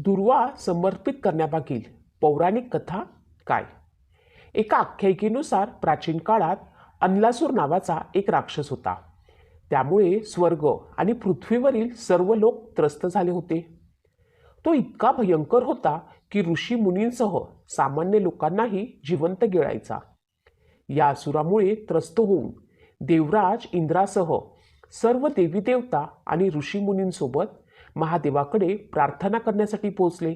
दुर्वा समर्पित करण्यामागील पौराणिक कथा काय? एका आख्यायिकेनुसार प्राचीन काळात अन्लासूर नावाचा एक राक्षस होता. त्यामुळे स्वर्ग आणि पृथ्वीवरील सर्व लोक त्रस्त झाले होते. तो इतका भयंकर होता की ऋषी मुनींसह सामान्य लोकांनाही जिवंत गिळायचा. या असुरामुळे त्रस्त होऊन देवराज इंद्रासह सर्व देवी देवता आणि ऋषीमुनींसोबत महादेवाकडे प्रार्थना करण्यासाठी पोचले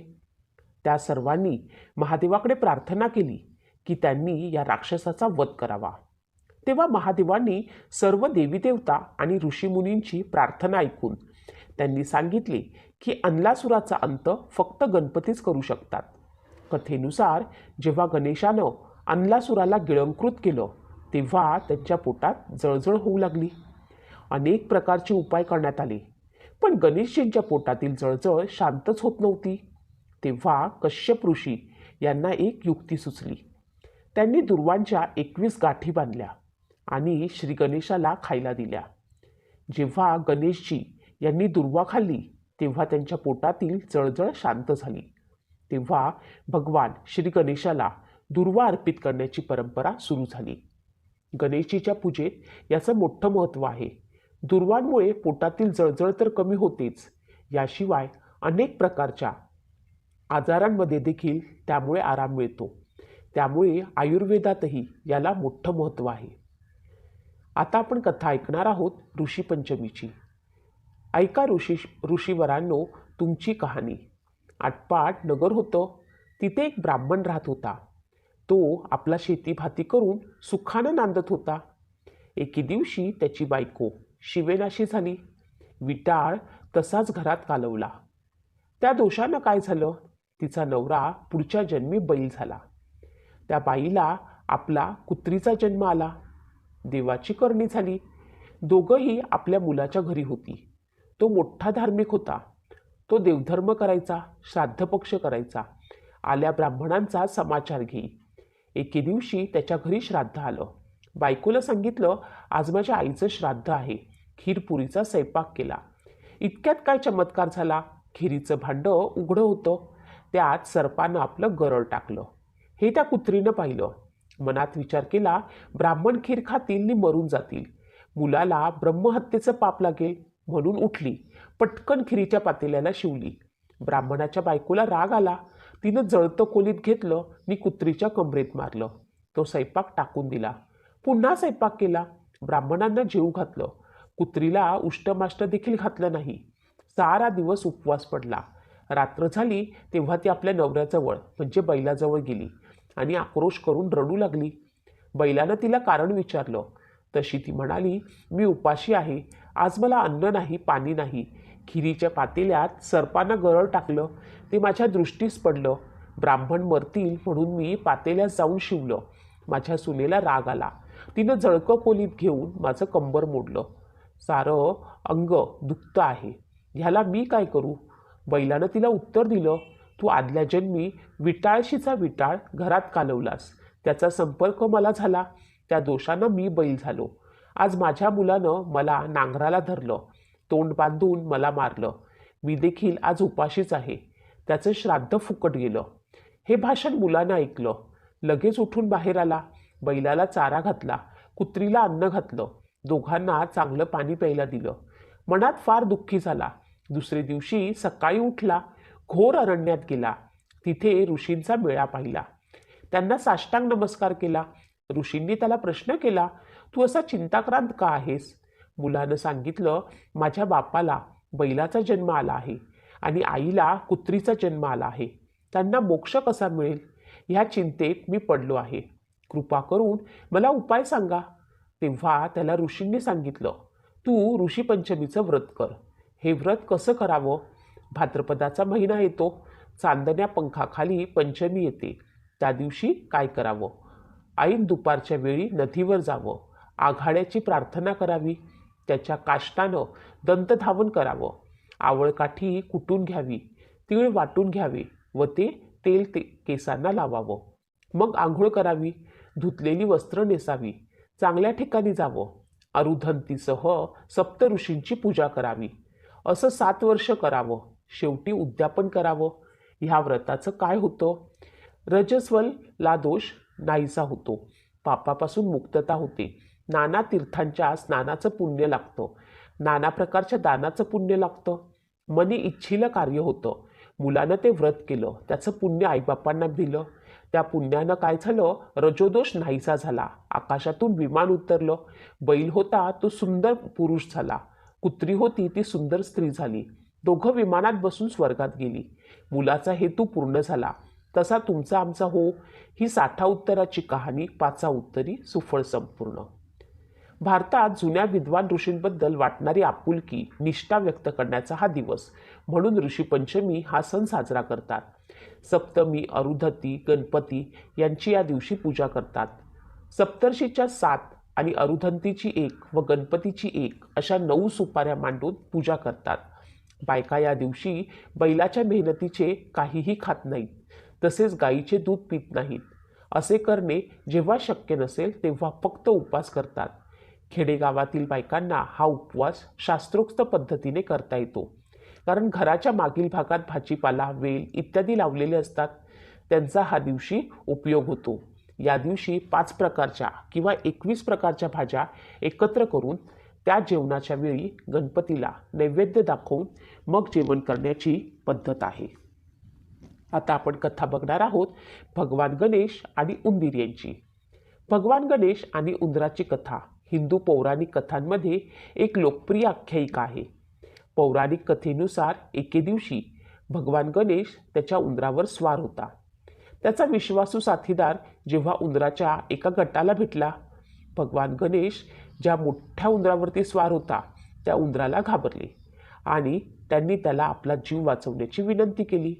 त्या सर्वांनी महादेवाकडे प्रार्थना केली की त्यांनी या राक्षसाचा वध करावा. तेव्हा महादेवांनी सर्व देवी देवता आणि ऋषीमुनींची प्रार्थना ऐकून त्यांनी सांगितले की अन्लासुराचा अंत फक्त गणपतीच करू शकतात. कथेनुसार जेव्हा गणेशानं अन्लासुराला गिळंकृत केलं तेव्हा त्यांच्या पोटात जळजळ होऊ लागली. अनेक प्रकारचे उपाय करण्यात आले. पण गणेशजींच्या पोटातील जळजळ शांतच होत नव्हती. तेव्हा कश्यप ऋषी यांना एक युक्ती सुचली. त्यांनी दुर्वांच्या एकवीस गाठी बांधल्या आणि श्री गणेशाला खायला दिल्या. जेव्हा गणेशजी यांनी दुर्वा खाल्ली तेव्हा त्यांच्या पोटातील जळजळ शांत झाली. तेव्हा भगवान श्री गणेशाला दुर्वा अर्पित करण्याची परंपरा सुरू झाली. गणेशजीच्या पूजेत याचं मोठं महत्त्व आहे. दुर्वांमुळे पोटातील जळजळ तर कमी होतेच. याशिवाय अनेक प्रकारच्या आजारांमध्ये देखील त्यामुळे आराम मिळतो. त्यामुळे आयुर्वेदातही याला मोठं महत्त्व आहे. आता आपण कथा ऐकणार आहोत ऋषीपंचमीची ऐका ऋषी ऋषीवरांनो तुमची कहाणी. आटपाट नगर होतं तिथे एक ब्राह्मण राहत होता. तो आपला शेतीभाती करून सुखानं नांदत होता. एके दिवशी त्याची बायको शिवेनाशी झाली. विटाळ तसाच घरात कालवला. त्या दोषानं काय झालं? तिचा नवरा पुढच्या जन्मी बैल झाला. त्या बाईला आपला कुत्रीचा जन्म आला. देवाची करणी झाली. दोघंही आपल्या मुलाच्या घरी होती. तो मोठा धार्मिक होता. तो देवधर्म करायचा श्राद्धपक्ष करायचा आल्या ब्राह्मणांचा समाचार घेई एके दिवशी त्याच्या घरी श्राद्ध आलं. बायकोला सांगितलं आज माझ्या आईचं श्राद्ध आहे. खीरपुरीचा स्वयंपाक केला. इतक्यात काय चमत्कार झाला? खिरीचं भांडं उघडं होतं. त्यात सर्पानं आपलं गरळ टाकलं. हे त्या कुत्रीनं पाहिलं. मनात विचार केला ब्राह्मण खीर खातील नि मरून जातील. मुलाला ब्रह्महत्येचं पाप लागेल म्हणून उठली. पटकन खिरीच्या पातेल्याला शिवली. ब्राह्मणाच्या बायकोला राग आला. तिनं जळतं कोलीत घेतलं नि कुत्रीच्या कमरेत मारलं. तो स्वयंपाक टाकून दिला. पुन्हा स्वयंपाक केला. ब्राह्मणांना जेऊ घातलं. कुत्रीला उष्टमाष्ट देखील घातलं नाही. सारा दिवस उपवास पडला. रात्र झाली तेव्हा ती आपल्या नवऱ्याजवळ म्हणजे बैलाजवळ गेली आणि आक्रोश करून रडू लागली. बैलानं तिला कारण विचारलं. तशी ती म्हणाली मी उपाशी आहे. आज मला अन्न नाही पाणी नाही. खिरीच्या पातेल्यात सर्पानं गरळ टाकलं. ते माझ्या दृष्टीस पडलं. ब्राह्मण मरतील म्हणून मी पातेल्यात जाऊन शिवलं. माझ्या सुनेला राग आला. तिनं जळकं खोलीत घेऊन माझं कंबर मोडलं. सारं अंग दुखतं आहे. ह्याला मी काय करू? बैलानं तिला उत्तर दिलं तू आदल्या जन्मी विटाळशीचा विटाळ घरात कालवलास. त्याचा संपर्क मला झाला. त्या दोषानं मी बैल झालो. आज माझ्या मुलानं मला नांगराला धरलं. तोंड बांधून मला मारलं. मी देखील आज उपाशीच आहे. त्याचं श्राद्ध फुकट गेलं. हे भाषण मुलानं ऐकलं. लगेच उठून बाहेर आला. बैलाला चारा घातला कुत्रीला अन्न घातलं दोघांना चांगलं पाणी प्यायला दिलं. मनात फार दुःखी झाला. दुसरे दिवशी सकाळी उठला घोर अरण्यात गेला. तिथे ऋषींचा मेळा पाहिला. त्यांना साष्टांग नमस्कार केला. ऋषींनी त्याला प्रश्न केला तू असा चिंताक्रांत का आहेस? मुलानं सांगितलं माझ्या बापाला बैलाचा जन्म आला आहे आणि आईला कुत्रीचा जन्म आला आहे. त्यांना मोक्ष कसा मिळेल? ह्या चिंतेत मी पडलो आहे. कृपा करून मला उपाय सांगा. तेव्हा त्याला ऋषींनी सांगितलं तू ऋषीपंचमीचं व्रत कर. हे व्रत कसं करावं? भाद्रपदाचा महिना येतो. चांदण्या पंखाखाली पंचमी येते. त्या दिवशी काय करावं? ऐन दुपारच्या वेळी नदीवर जावं. आघाड्याची प्रार्थना करावी. त्याच्या काष्टानं दंतधावन करावं. आवळकाठी कुटून घ्यावी. तीळ वाटून घ्यावे व ते तेल ते केसांना लावावं. मग आंघोळ करावी धुतलेली वस्त्र नेसावी चांगल्या ठिकाणी जावं अरुधंतीसह सप्त ऋषींची पूजा करावी. असं सात वर्ष करावं शेवटी उद्यापन करावं. ह्या व्रताचं काय होतं? रजस्वलला दोष नाहीसा होतो. पापापासून मुक्तता होते. नाना तीर्थांच्या स्नानाचं पुण्य लागतं. नाना प्रकारच्या दानाचं पुण्य लागतं. मनी इच्छिलं कार्य होतं. मुलानं ते व्रत केलं त्याचं पुण्य आईबापांना दिलं. त्या पुण्यानं काय झालं? रजोदोष नाहीसा झाला. आकाशातून विमान उतरलं. बैल होता तो सुंदर पुरुष झाला. कुत्री होती ती सुंदर स्त्री झाली. दोघं विमानात बसून स्वर्गात गेली. मुलाचा हेतू पूर्ण झाला. तसा तुमचा आमचा हो. ही साठा उत्तराची कहाणी पाचा उत्तरी सुफळ संपूर्ण. भारतात जुन्या विद्वान ऋषींबद्दल वाटणारी आपुलकी निष्ठा व्यक्त करण्याचा हा दिवस. म्हणून ऋषीपंचमी हा सण साजरा करतात. सप्तमी अरुधती गणपती यांची या दिवशी पूजा करतात. सप्तर्षीच्या सात आणि अरुधंतीची एक व गणपतीची एक अशा नऊ सुपाऱ्या मांडून पूजा करतात. बायका या दिवशी बैलाच्या मेहनतीचे काहीही खात नाहीत तसेच गाईचे दूध पित नाहीत. असे करणे जेव्हा शक्य नसेल तेव्हा फक्त उपवास करतात. खेडेगावातील बायकांना हा उपवास शास्त्रोक्त पद्धतीने करता येतो. कारण घराच्या मागील भागात भाजीपाला वेल इत्यादी लावलेले असतात. त्यांचा हा दिवशी उपयोग होतो. या दिवशी पाच प्रकारच्या किंवा एकवीस प्रकारच्या भाज्या एकत्र करून त्या जेवणाच्या वेळी गणपतीला नैवेद्य दाखवून मग जेवण करण्याची पद्धत आहे. आता आपण कथा बघणार आहोत भगवान गणेश आणि उंदीर यांची. भगवान गणेश आणि उंदराची कथा हिंदू पौराणिक कथांमध्ये एक लोकप्रिय आख्यायिका आहे. पौराणिक कथेनुसार एके दिवशी भगवान गणेश त्याच्या उंदरावर स्वार होता. त्याचा विश्वासू साथीदार जेव्हा उंदराच्या एका गटाला भेटला भगवान गणेश ज्या मोठ्या उंदरावरती स्वार होता त्या उंदराला घाबरले आणि त्यांनी त्याला आपला जीव वाचवण्याची विनंती केली.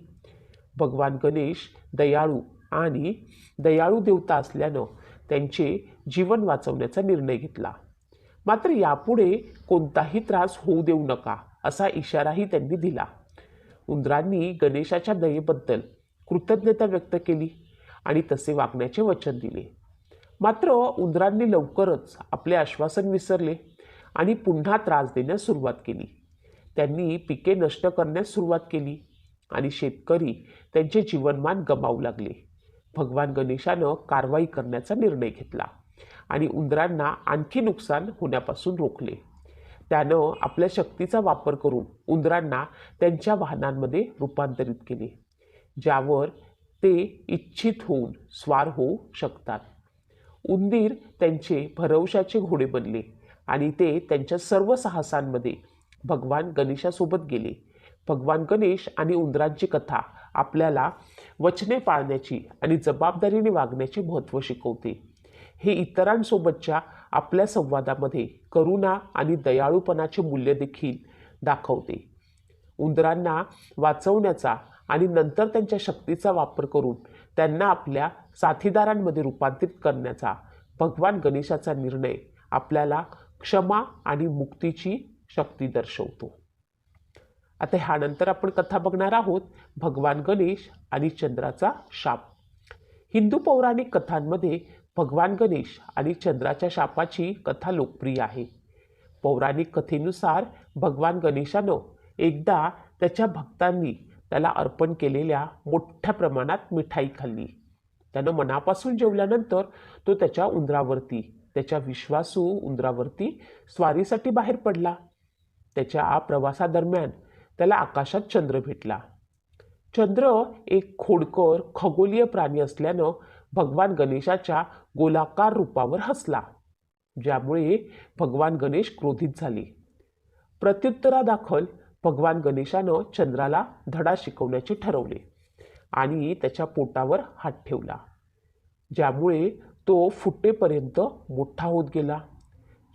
भगवान गणेश दयाळू आणि दयाळू देवता असल्यानं त्यांचे जीवन वाचवण्याचा निर्णय घेतला. मात्र यापुढे कोणताही त्रास होऊ देऊ नका. असा इशाराही त्यांनी दिला. उंदरांनी गणेशाच्या दयेबद्दल कृतज्ञता व्यक्त केली आणि तसे वागण्याचे वचन दिले. मात्र उंदरांनी लवकरच आपले आश्वासन विसरले आणि पुन्हा त्रास देण्यास सुरुवात केली. त्यांनी पिके नष्ट करण्यास सुरुवात केली आणि शेतकरी त्यांचे जीवनमान गमावू लागले. भगवान गणेशानं कारवाई करण्याचा निर्णय घेतला आणि उंदरांना आणखी नुकसान होण्यापासून रोखले. त्यानं आपल्या शक्तीचा वापर करून उंदरांना त्यांच्या वाहनांमध्ये रूपांतरित केले ज्यावर ते इच्छित होऊन स्वार होऊ शकतात. उंदीर त्यांचे भरवशाचे घोडे बनले आणि ते त्यांच्या सर्व साहसांमध्ये भगवान गणेशासोबत गेले. भगवान गणेश आणि उंदरांची कथा आपल्याला वचने पाळण्याची आणि जबाबदारीने वागण्याचे महत्त्व शिकवते. हे इतरांसोबतच्या आपल्या संवादामध्ये करुणा आणि दयाळूपणाचे मूल्य देखील दाखवते. उंदरांना वाचवण्याचा आणि नंतर त्यांच्या शक्तीचा वापर करून त्यांना आपल्या साथीदारांमध्ये रूपांतरित करण्याचा भगवान गणेशाचा निर्णय आपल्याला क्षमा आणि मुक्तीची शक्ती दर्शवतो. आता ह्यानंतर आपण कथा बघणार आहोत भगवान गणेश आणि चंद्राचा शाप. हिंदू पौराणिक कथांमध्ये भगवान गणेश आणि चंद्राच्या शापाची कथा लोकप्रिय आहे. पौराणिक कथेनुसार भगवान गणेशानं एकदा त्याच्या भक्तांनी त्याला अर्पण केलेल्या मोठ्या प्रमाणात मिठाई खाल्ली. त्यानं मनापासून जेवल्यानंतर तो त्याच्या उंदरावरती त्याच्या विश्वासू उंदरावरती स्वारीसाठी बाहेर पडला. त्याच्या प्रवासादरम्यान त्याला आकाशात चंद्र भेटला. चंद्र एक खोडकर खगोलीय प्राणी असल्यानं भगवान गणेशाच्या गोलाकार रूपावर हसला ज्यामुळे भगवान गणेश क्रोधित झाले. प्रत्युत्तरादाखल भगवान गणेशानं चंद्राला धडा शिकवण्याचे ठरवले आणि त्याच्या पोटावर हात ठेवला ज्यामुळे तो फुटेपर्यंत मोठा होत गेला.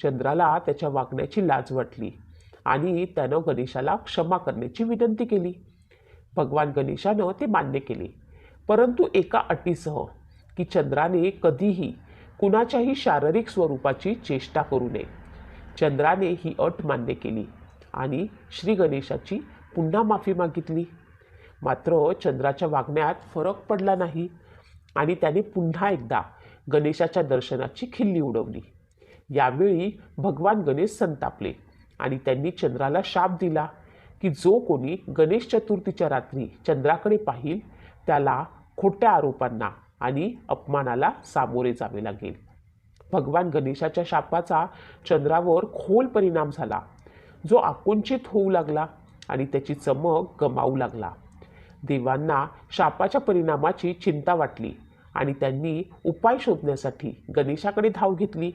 चंद्राला त्याच्या वागण्याची लाज वाटली आणि त्यानं गणेशाला क्षमा करण्याची विनंती केली. भगवान गणेशानं ते मान्य केले परंतु एका अटीसह की चंद्राने कधीही कुणाच्याही शारीरिक स्वरूपाची चेष्टा करू नये. चंद्राने ही अट मान्य केली आणि श्री गणेशाची पुन्हा माफी मागितली. मात्र चंद्राच्या वागण्यात फरक पडला नाही आणि त्याने पुन्हा एकदा गणेशाच्या दर्शनाची खिल्ली उडवली. यावेळी भगवान गणेश संतापले आणि त्यांनी चंद्राला शाप दिला की जो कोणी गणेश चतुर्थीच्या रात्री चंद्राकडे पाहिल त्याला खोट्या आरोपांना आणि अपमानाला सामोरे जावे लागेल. भगवान गणेशाच्या शापाचा चंद्रावर खोल परिणाम झाला. जो आकुंचित होऊ लागला आणि त्याची चमक गमावू लागला. देवांना शापाच्या परिणामाची चिंता वाटली आणि त्यांनी उपाय शोधण्यासाठी गणेशाकडे धाव घेतली.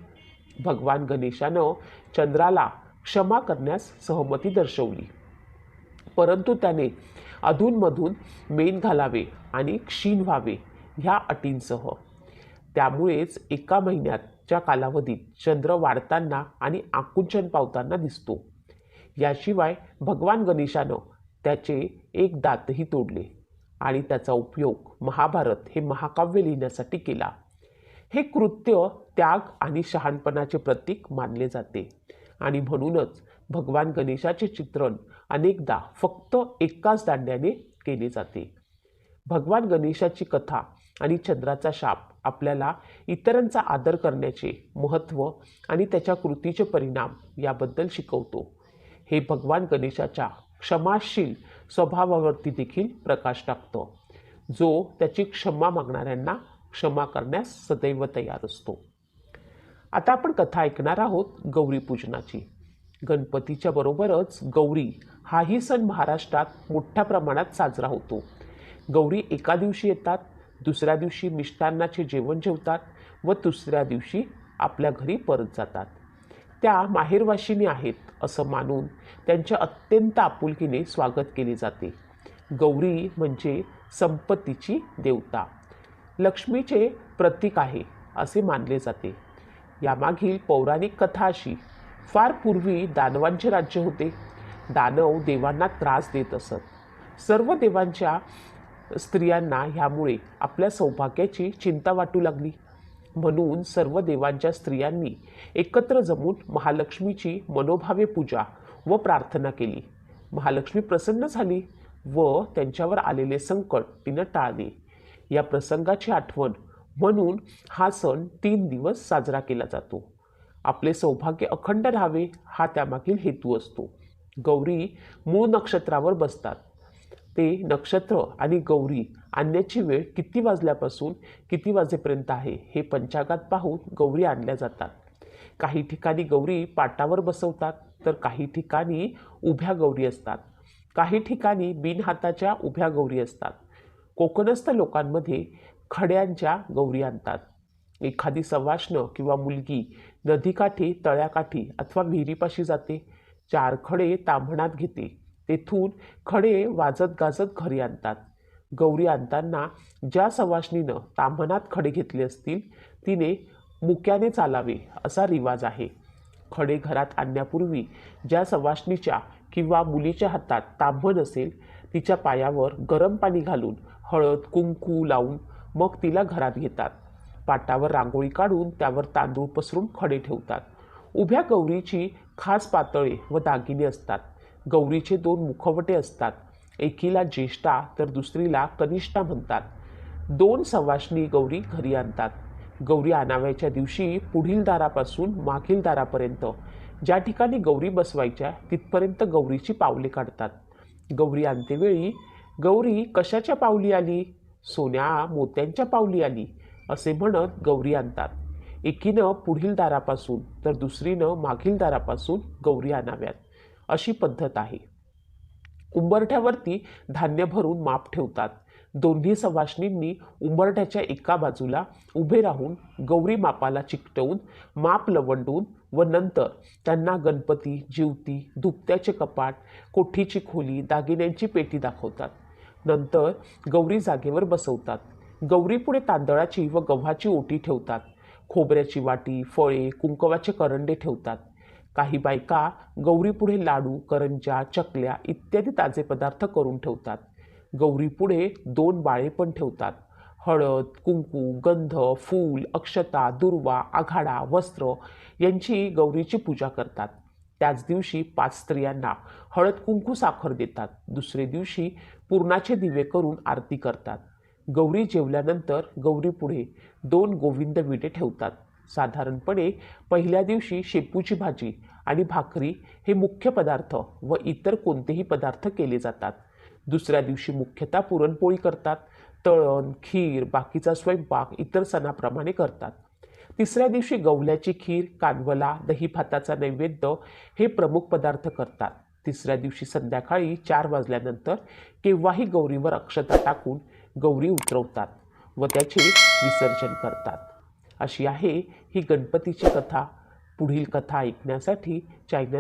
भगवान गणेशानं चंद्राला क्षमा करण्यास सहमती दर्शवली. परंतु त्याने अधूनमधून मेन घालावे आणि क्षीण व्हावे. ह्या अटींसह. त्यामुळेच एका महिन्याच्या कालावधीत चंद्र वाढताना आणि आकुंचन पावताना दिसतो. याशिवाय भगवान गणेशानं त्याचे एक दातही तोडले आणि त्याचा उपयोग महाभारत हे महाकाव्य लिहिण्यासाठी केला. हे कृत्य त्याग आणि शहाणपणाचे प्रतीक मानले जाते आणि म्हणूनच भगवान गणेशाचे चित्रण अनेकदा फक्त एकाच दांड्याने केले जाते. भगवान गणेशाची कथा आणि चंद्राचा शाप आपल्याला इतरांचा आदर करण्याचे महत्त्व आणि त्याच्या कृतीचे परिणाम याबद्दल शिकवतो. हे भगवान गणेशाच्या क्षमाशील स्वभावावरती देखील प्रकाश टाकतो जो त्याची क्षमा मागणाऱ्यांना क्षमा करण्यास सदैव तयार असतो. आता आपण कथा ऐकणार आहोत गौरी पूजनाची. गणपतीच्या बरोबरच गौरी हाही सण महाराष्ट्रात मोठ्या प्रमाणात साजरा होतो. गौरी एका दिवशी येतात दुसऱ्या दिवशी मिष्टान्नाचे जेवण जेवतात व दुसऱ्या दिवशी आपल्या घरी परत जातात. त्या माहेरवाशिनी आहेत असं मानून त्यांच्या अत्यंत आपुलकीने स्वागत केले जाते. गौरी म्हणजे संपत्तीची देवता. लक्ष्मीचे प्रतीक आहे असे मानले जाते. यामागील पौराणिक कथा अशी फार पूर्वी दानवांचे राज्य होते. दानव देवांना त्रास देत असत. सर्व देवांच्या स्त्रियांना ह्यामुळे आपल्या सौभाग्याची चिंता वाटू लागली. म्हणून सर्व देवांच्या स्त्रियांनी एकत्र जमून महालक्ष्मीची मनोभावे पूजा व प्रार्थना केली. महालक्ष्मी प्रसन्न झाली व त्यांच्यावर आलेले संकट तिनं टाळले. या प्रसंगाची आठवण म्हणून हा सण तीन दिवस साजरा केला जातो. आपले सौभाग्य अखंड राहावे हा त्यामागील हेतू असतो. गौरी मूळ नक्षत्रावर बसतात. ते नक्षत्र आणि गौरी आणण्याची वेळ किती वाजल्यापासून किती वाजेपर्यंत आहे हे पंचांगात पाहून गौरी आणल्या जातात. काही ठिकाणी गौरी पाटावर बसवतात तर काही ठिकाणी उभ्या गौरी असतात. काही ठिकाणी बिनहाताच्या उभ्या गौरी असतात. कोकणस्थ लोकांमध्ये खड्यांच्या गौरी आणतात. एखादी सवाष्ण किंवा मुलगी नदीकाठी तळ्याकाठी अथवा विहिरीपाशी जाते. चार खडे तांभणात घेते. तेथून खडे वाजत गाजत घरी आणतात. गौरी आणताना ज्या सवाशनीनं तांभणात खडे घेतले असतील तिने मुक्याने चालावे असा रिवाज आहे. खडे घरात आणण्यापूर्वी ज्या सवाशनीच्या किंवा मुलीच्या हातात तांभण असेल तिच्या पायावर गरम पाणी घालून हळद कुंकू लावून मग तिला घरात घेतात. पाटावर रांगोळी काढून त्यावर तांदूळ पसरून खडे ठेवतात. उभ्या गौरीची खास पातळे व दागिने असतात. गौरीचे दोन मुखवटे असतात. एकीला ज्येष्ठा तर दुसरीला कनिष्ठा म्हणतात. दोन सवाष्णी गौरी घरी आणतात. गौरी आणाव्याच्या दिवशी पुढील दारापासून मागील दारापर्यंत ज्या ठिकाणी गौरी बसवायच्या तिथपर्यंत गौरीची पावले काढतात. गौरी आणतेवेळी गौरी कशाच्या पावली आली? सोन्या मोत्यांच्या पावली आली? असे म्हणत गौरी आणतात. एकीनं पुढील दारापासून तर दुसरीनं मागील दारापासून गौरी आणाव्यात. अशी पद्धत आहे. उंबरठ्यावरती धान्य भरून माप ठेवतात. दोन्ही सवाष्णींनी उंबरठ्याच्या एका बाजूला उभे राहून गौरी मापाला चिकटवून माप लवंडून व नंतर त्यांना गणपती जिवती दुपत्याचे कपाट कोठीची खोली दागिन्यांची पेटी दाखवतात. नंतर गौरी जागेवर बसवतात. गौरीपुढे तांदळाची व गव्हाची ओटी ठेवतात. खोबऱ्याची वाटी फळे कुंकवाचे करंडे ठेवतात. काही बायका गौरीपुढे लाडू करंजा चकल्या इत्यादी ताजे पदार्थ करून ठेवतात. गौरीपुढे दोन बाळे पण ठेवतात. हळद कुंकू गंध फूल अक्षता दुर्वा आघाडा वस्त्र यांची गौरीची पूजा करतात. त्याच दिवशी पाच स्त्रियांना हळद कुंकू साखर देतात. दुसरे दिवशी पूर्णाचे दिवे करून आरती करतात. गौरी जेवल्यानंतर गौरीपुढे दोन गोविंद विटे ठेवतात. साधारणपणे पहिल्या दिवशी शेपूची भाजी आणि भाकरी हे मुख्य पदार्थ व इतर कोणतेही पदार्थ केले जातात. दुसऱ्या दिवशी मुख्यतः पुरणपोळी करतात. तळण खीर बाकीचा स्वयंपाक इतर सणाप्रमाणे करतात. तिसऱ्या दिवशी गवल्याची खीर कानवला दही भाताचा नैवेद्य हे प्रमुख पदार्थ करतात. तिसऱ्या दिवशी संध्याकाळी चार वाजल्यानंतर केव्हाही गौरीवर अक्षता टाकून गौरी उतरवतात व त्याचे विसर्जन करतात. अशी आहे ही गणपतीची कथा पुढील कथा ऐकण्यासाठी चॅनल